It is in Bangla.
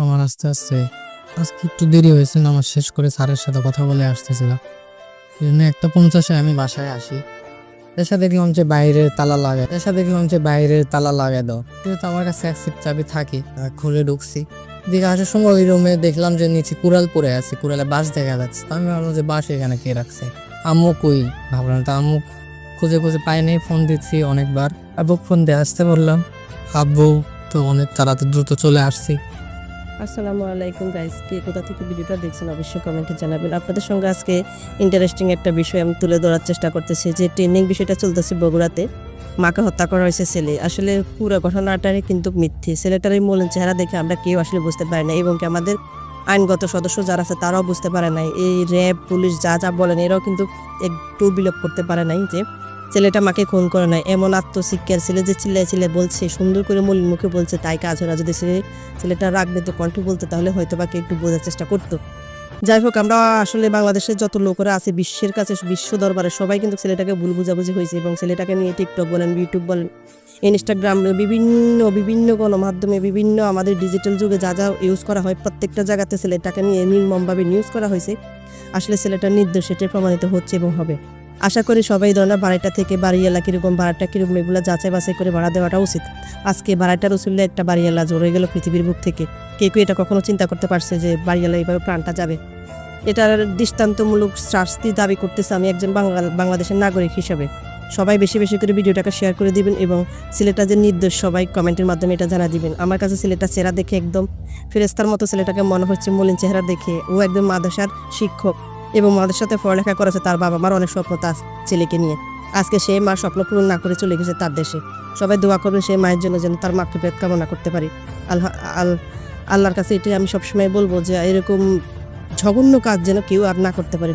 আমার আস্তে আস্তে, আজকে একটু দেরি হয়েছে আমার শেষ করে স্যারের সাথে কথা বলে আসতেছিলাম। এই জন্য একটা পঞ্চাশে আমি বাসায় আসি। এসে দেখলাম যে বাইরের তালা লাগায়, এসে দেখলাম যে বাইরের তালা লাগায় দাও। যেহেতু আমার কাছে এক সিট চাবি থাকে খুলে ঢুকছি। দিকে আসার সময় ওই রুমে দেখলাম যে নিচে কুড়াল পড়ে আছে, কুড়ালে বাস দেখা যাচ্ছে। তো আমি ভাবলাম যে বাঁশ এখানে কে রাখছে? আম্মু কই? ভাবলাম তো আম্মু খুঁজে খুঁজে পাইনি ফোন দিচ্ছি অনেকবার। আব্বু ফোন দিয়ে আসতে বললাম, আব্বু, তো অনেক তাড়াতাড়ি দ্রুত চলে আসছি। আসসালামু আলাইকুম গাইস কে কোথা থেকে ভিডিওটা দেখছেন অবশ্যই কমেন্টে জানাবেন। আপনাদের সঙ্গে আজকে ইন্টারেস্টিং একটা বিষয় আমি তুলে ধরার চেষ্টা করতেছি, যে ট্রেনিং বিষয়টা চলতেছে বগুড়াতে। মাকে হত্যা করা হয়েছে ছেলে। আসলে পুরো ঘটনাটারই কিন্তু মিথ্যে। ছেলেটারই মূল চেহারা দেখে আমরা কেউ আসলে বুঝতে পারি না, এবং কি আমাদের আইনগত সদস্য যারা আছে তারাও বুঝতে পারে নাই। এই র্যাব, পুলিশ, যা যা বলেন, এরাও কিন্তু একটু বিলোপ করতে পারে নাই যে ছেলেটা মাকে খুন করে নাই। এমন আত্মশিক্ষার ছেলে যে চিল্লায় চিল্লায় বলছে, সুন্দর করে মলিন মুখে বলছে, তাই কাজ হয় যদি ছেলে ছেলেটা রাখবে তো কণ্ঠ বলতে, তাহলে হয়তো বাকি একটু বোঝার চেষ্টা করতো। যাই হোক, আমরা আসলে বাংলাদেশের যত লোকেরা আছে, বিশ্বের কাছে, বিশ্ব দরবারে সবাই কিন্তু ছেলেটাকে ভুল বুঝাবুঝি হয়েছে এবং ছেলেটাকে নিয়ে টিকটক বলেন ইউটিউব বলেন ইনস্টাগ্রাম বিভিন্ন বিভিন্ন গণমাধ্যমে বিভিন্ন আমাদের ডিজিটাল যুগে যা যা ইউজ করা হয়, প্রত্যেকটা জায়গাতে ছেলেটাকে নিয়ে নির্মমভাবে নিউজ করা হয়েছে। আসলে ছেলেটার নির্দোষ সেটাই প্রমাণিত হচ্ছে এবং হবে। আশা করি সবাই ধরনের বাড়িটা থেকে বাড়ি এলা কীরকম ভাড়াটা কীরকম, এগুলো যাচাই বাছাই করে ভাড়া দেওয়াটা উচিত। আজকে বাড়াইটার উসুল্লে একটা বাড়িয়ালা জড়ে গেল পৃথিবীর বুক থেকে। কে কেউ এটা কখনো চিন্তা করতে পারছে যে বাড়িয়ালা এইভাবে প্রাণটা যাবে। এটার দৃষ্টান্তমূলক শাস্তি দাবি করতেছে আমি একজন বাংলাদেশের নাগরিক হিসেবে। সবাই বেশি বেশি করে ভিডিওটাকে শেয়ার করে দিবেন এবং ছেলেটা যে নির্দোষ, সবাই কমেন্টের মাধ্যমে এটা জানা দিবেন। আমার কাছে ছেলেটা চেহারা দেখে একদম ফেরেস্তার মতো ছেলেটাকে মনে হচ্ছে মলিন চেহারা দেখে। ও একদম মাদ্রাসার শিক্ষক। এবং মাদের সাথে পড়ালেখা করেছে তার বাবা মার অনেক স্বপ্ন তার ছেলেকে নিয়ে। আজকে সে মা স্বপ্ন পূরণ না করে চলে গেছে তার দেশে। সবাই দোয়া করবে সেই মায়ের জন্য যেন তার মাকে পেট কামনা করতে পারি। আল্লাহ, আল, আল্লাহর কাছে এটাই আমি সবসময় বলব যে এরকম জঘন্য কাজ যেন কেউ আর না করতে পারে।